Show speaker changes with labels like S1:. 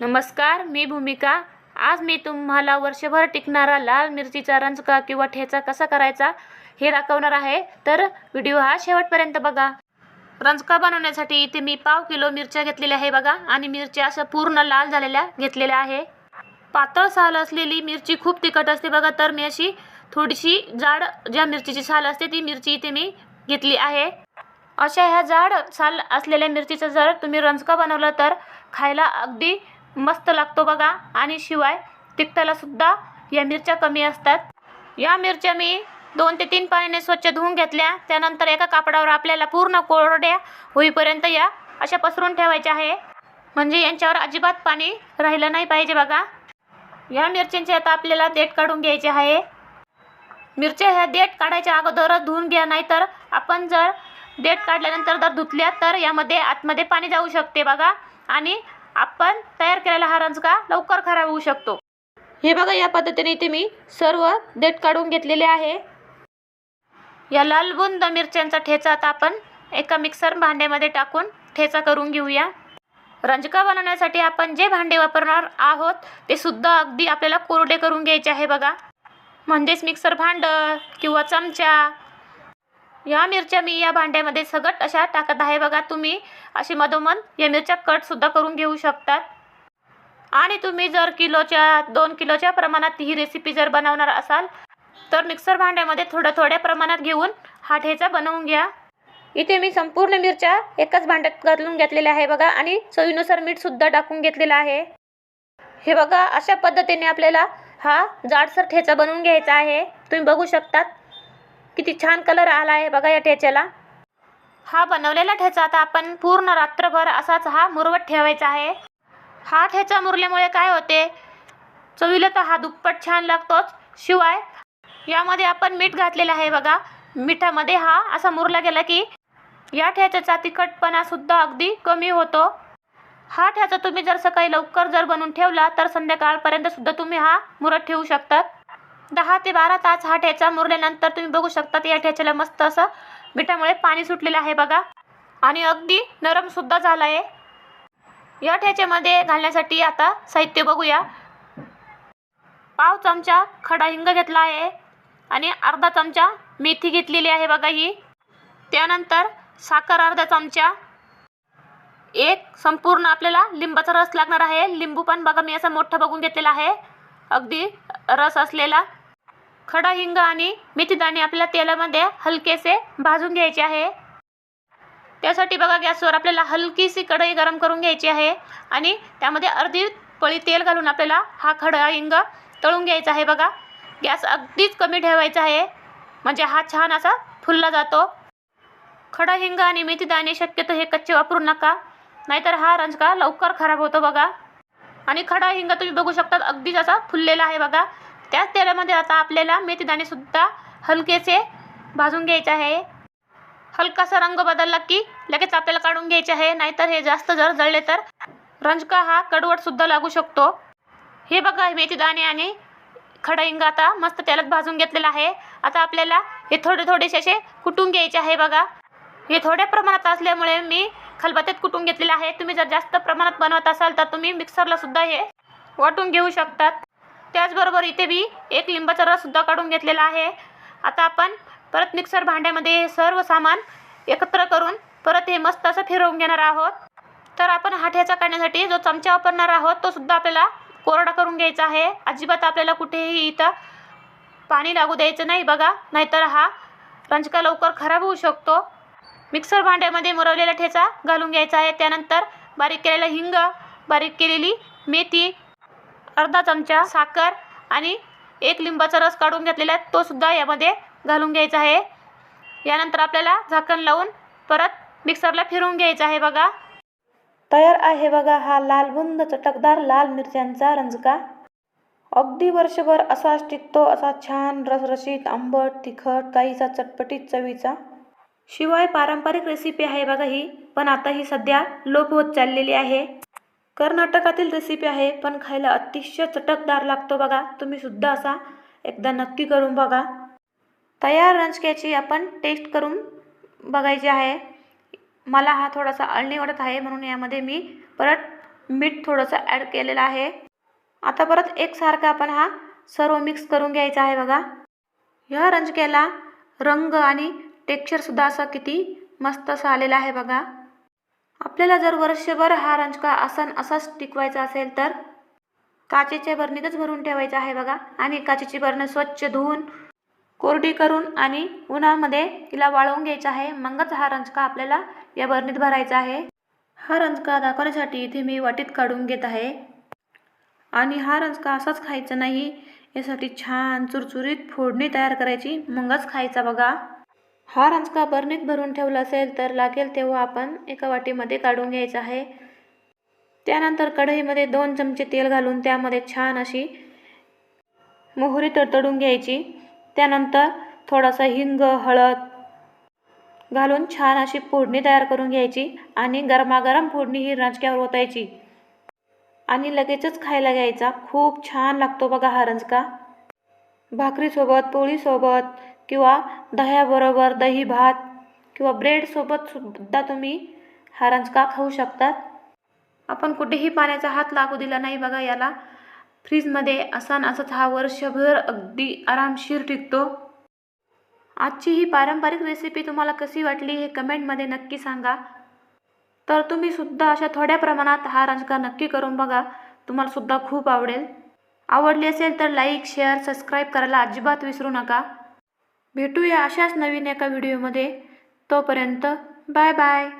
S1: नमस्कार मी भूमिका. आज मी तुम्हाला वर्षभर टिकणारा लाल मिरचीचा रंजका किंवा ठेचा कसा करायचा हे दाखवणार आहे. तर व्हिडिओ हा शेवटपर्यंत बघा. रंजका बनवण्यासाठी इथे मी पाव किलो मिरच्या घेतलेल्या आहे बघा. आणि मिरच्या अशा पूर्ण लाल झालेल्या घेतलेल्या आहे. पातळ साल असलेली मिरची खूप तिखट असते बघा. तर मी अशी थोडीशी जाड ज्या मिरचीची साल असते ती मिरची इथे मी घेतली आहे. अशा ह्या जाड साल असलेल्या मिरचीचा जर तुम्ही रंजका बनवला तर खायला अगदी मस्त लागतो बघा. आणि शिवाय तिखटाला सुद्धा या मिरच्या कमी असतात. या मिरच्या मी दोन ते तीन पाण्याने स्वच्छ धुवून घेतल्या. त्यानंतर एका कापडावर आपल्याला पूर्ण कोरड्या होईपर्यंत या अशा पसरून ठेवायच्या आहे. म्हणजे यांच्यावर अजिबात पाणी राहिलं नाही पाहिजे बघा. या मिरच्यांचे आता आपल्याला देठ काढून घ्यायचे आहे. मिरच्या ह्या देठ काढायच्या अगोदरच धुवून घ्या नाहीतर आपण जर देठ काढल्यानंतर जर धुतल्या तर यामध्ये आतमध्ये पाणी जाऊ शकते बघा. आणि आपण तयार केलेला हा रंजका लवकर खराब होऊ शकतो. हे बघा या पद्धतीने इथे मी सर्व देठ काढून घेतलेले आहे. या लाल बुंद मिरच्यांचा ठेचा आता आपण एका मिक्सर भांड्यामध्ये टाकून ठेचा करून घेऊया. रंजका बनवण्यासाठी आपण जे भांडे वापरणार आहोत ते सुद्धा अगदी आपल्याला कोरडे करून घ्यायचे आहे बघा. म्हणजेच मिक्सर भांडं किंवा चमचा या मिरच्या मी या भांड्यामध्ये सगट अशा टाकत आहे. बघा तुम्ही अशी मधोमध या मिरच्या कटसुद्धा करून घेऊ शकतात. आणि तुम्ही जर किलोच्या दोन किलोच्या प्रमाणात ही रेसिपी जर बनवणार असाल तर मिक्सर भांड्यामध्ये थोड्या थोड्या प्रमाणात घेऊन हा ठेचा बनवून घ्या. इथे मी संपूर्ण मिरच्या एकाच भांड्यात घालून घेतलेल्या आहे बघा आणि चवीनुसार मीठसुद्धा टाकून घेतलेलं आहे. हे बघा अशा पद्धतीने आपल्याला हा जाडसर ठेचा बनवून घ्यायचा आहे. तुम्ही बघू शकतात किती छान कलर आला आहे बघा या ठेच्याला. हा बनवलेला ठेचा आता आपण पूर्ण रात्रभर असाच हा मुरवत ठेवायचा आहे. हा ठेचा मुरल्यामुळे काय होते? चवीला तर हा दुप्पट छान लागतोच. शिवाय यामध्ये आपण मीठ घातलेलं आहे बघा. मिठामध्ये हा असा मुरला गेला की या ठेच्याचा तिखटपणा सुद्धा अगदी कमी होतो. हा ठ्याचा तुम्ही जर सकाळी लवकर जर बनवून ठेवला तर संध्याकाळपर्यंत सुद्धा तुम्ही हा मुरत ठेवू शकतात. दहा ते बारा तास हा ठेचा मुरल्यानंतर तुम्ही बघू शकता या ठेच्याला मस्त असं मिठामुळे पाणी सुटलेलं आहे बघा. आणि अगदी नरमसुद्धा झाला आहे या ठेच्यामध्ये घालण्यासाठी आता साहित्य बघूया. पाव चमचा खडा हिंग घेतला आहे आणि अर्धा चमचा मेथी घेतलेली आहे बघा ही. त्यानंतर साखर अर्धा चमचा. एक संपूर्ण आपल्याला लिंबाचा रस लागणार आहे. लिंबू पण बघा मी असा मोठा बघून घेतलेला आहे. अगदी रस असलेला खडा हिंग आणि मेथीदाणे आपल्याला तेलामध्ये हलकेसे भाजून घ्यायचे आहे. त्यासाठी बघा गॅसवर आपल्याला हलकीशी कढई गरम करून घ्यायची आहे आणि त्यामध्ये अर्धी पळी तेल घालून आपल्याला हा खडा हिंग तळून घ्यायचा आहे बघा. गॅस अगदीच कमी ठेवायचा आहे. म्हणजे हा छान असा फुलला जातो. खडा हिंग आणि मेथीदाणे शक्यतो हे कच्चे वापरू नका नाहीतर हा रंजका लवकर खराब होतो बघा. आणि खडा हिंग तुम्ही बघू शकता अगदीच असा फुललेला आहे बघा. त्याच तेलामध्ये आता आपल्याला मेथीदाणे सुद्धा हलकेसे भाजून घ्यायचे आहे. हलकासा रंग बदलला की लगेच आपल्याला काढून घ्यायचे आहे. नाहीतर हे जास्त जर जळले तर रंजका हा कडवट सुद्धा लागू शकतो. हे बघा मेथीदाणे आणि खडा हिंग आता मस्त तेलात भाजून घेतलेला आहे. आता आपल्याला हे थोडे थोडेसे असे कुटून घ्यायचे आहे बघा. हे थोड्या प्रमाणात असल्यामुळे मी खलबत्त्यात कुटून घेतलेलं आहे. तुम्ही जर जास्त प्रमाणात बनवत असाल तर तुम्ही मिक्सरला सुद्धा हे वाटून घेऊ शकतात. त्याचबरोबर इथे मी एक लिंबाचा रस सुद्धा काढून घेतलेला आहे. आता आपण परत मिक्सर भांड्यामध्ये हे सर्व सामान एकत्र करून परत हे मस्त असं फिरवून घेणार आहोत. तर आपण हा ठेचा काढण्यासाठी जो चमचा वापरणार आहोत तो सुद्धा आपल्याला कोरडा करून घ्यायचा आहे. अजिबात आपल्याला कुठेही इथं पाणी लागू द्यायचं नाही बघा नाहीतर हा रंजका लवकर खराब होऊ शकतो. मिक्सर भांड्यामध्ये मुरवलेला ठेचा घालून घ्यायचा आहे. त्यानंतर बारीक केलेलं हिंग बारीक केलेली मेथी अर्धा चमचा साखर आणि एक लिंबाचा रस काढून घेतलेला आहे. तो सुद्धा यामध्ये घालून घ्यायचा आहे. यानंतर आपल्याला झाकण लावून परत मिक्सरला फिरवून घ्यायचं आहे बघा.
S2: तयार आहे बघा हा लालबुंद चटकदार लाल मिरच्यांचा रंजका. अगदी वर्षभर असाच टिकतो असा छान रसरशीत आंबट तिखट काहीचा चटपटीत चवीचा. शिवाय पारंपरिक रेसिपी आहे बघा ही पण आता ही सध्या लोप होत चाललेली आहे. कर्नाटकातील रेसिपी आहे पण खायला अतिशय चटकदार लागतो बघा. तुम्ही सुद्धा असा एकदा नक्की करून बघा. तयार रंजक्याची आपण टेस्ट करून बघायची आहे. मला हा थोडासा अळणी वाटत आहे म्हणून यामध्ये मी परत मीठ थोडंसं ॲड केलेलं आहे. आता परत एकसारखा आपण हा सर्व मिक्स करून घ्यायचा आहे बघा. ह्या रंजक्याला रंग आणि टेक्स्चरसुद्धा असं किती मस्त असं आलेलं आहे बघा. आपल्याला जर वर्षभर हा रंजका असा न असाच टिकवायचा असेल तर? काचेच्या बरणीतच भरून ठेवायचं आहे बघा. आणि काचेची बरणं स्वच्छ धुवून कोरडी करून आणि उन्हामध्ये तिला वाळवून घ्यायचं आहे. मगच हा रंजका आपल्याला या बरणीत भरायचा आहे. हा रंजका दाखवण्यासाठी इथे मी वाटीत काढून घेत आहे. आणि हा रंजका असाच खायचा नाही. यासाठी छान चुरचुरीत फोडणी तयार करायची. मगच खायचा बघा. हा रंजका बरणीत भरून ठेवला असेल तर लागेल तेव्हा आपण एका वाटीमध्ये काढून घ्यायचा आहे. त्यानंतर कढईमध्ये दोन चमचे तेल घालून त्यामध्ये छान अशी मोहरी तडतडून घ्यायची. त्यानंतर थोडासा हिंग हळद घालून छान अशी फोडणी तयार करून घ्यायची आणि गरमागरम फोडणी ही रंजक्यावर ओतायची. आणि लगेचच खायला घ्यायचा. खूप छान लागतो बघा हा रंजका. भाकरीसोबत पोळीसोबत किंवा दह्याबरोबर दही भात किंवा ब्रेडसोबत सुद्धा तुम्ही हा रंजका खाऊ शकतात. आपण कुठेही पाण्याचा हात लागू दिला नाही बघा याला फ्रीजमध्ये असान न असाच हा वर्षभर अगदी आरामशीर टिकतो. आजची ही पारंपरिक रेसिपी तुम्हाला कशी वाटली हे कमेंटमध्ये नक्की सांगा. तर तुम्ही सुद्धा अशा थोड्या प्रमाणात हा रंजका नक्की करून बघा तुम्हाला सुद्धा खूप आवडेल. आवडली असेल तर लाईक शेअर सबस्क्राईब करायला अजिबात विसरू नका. भेटूया अशाच नवीन एका व्हिडिओमध्ये. तोपर्यंत बाय बाय.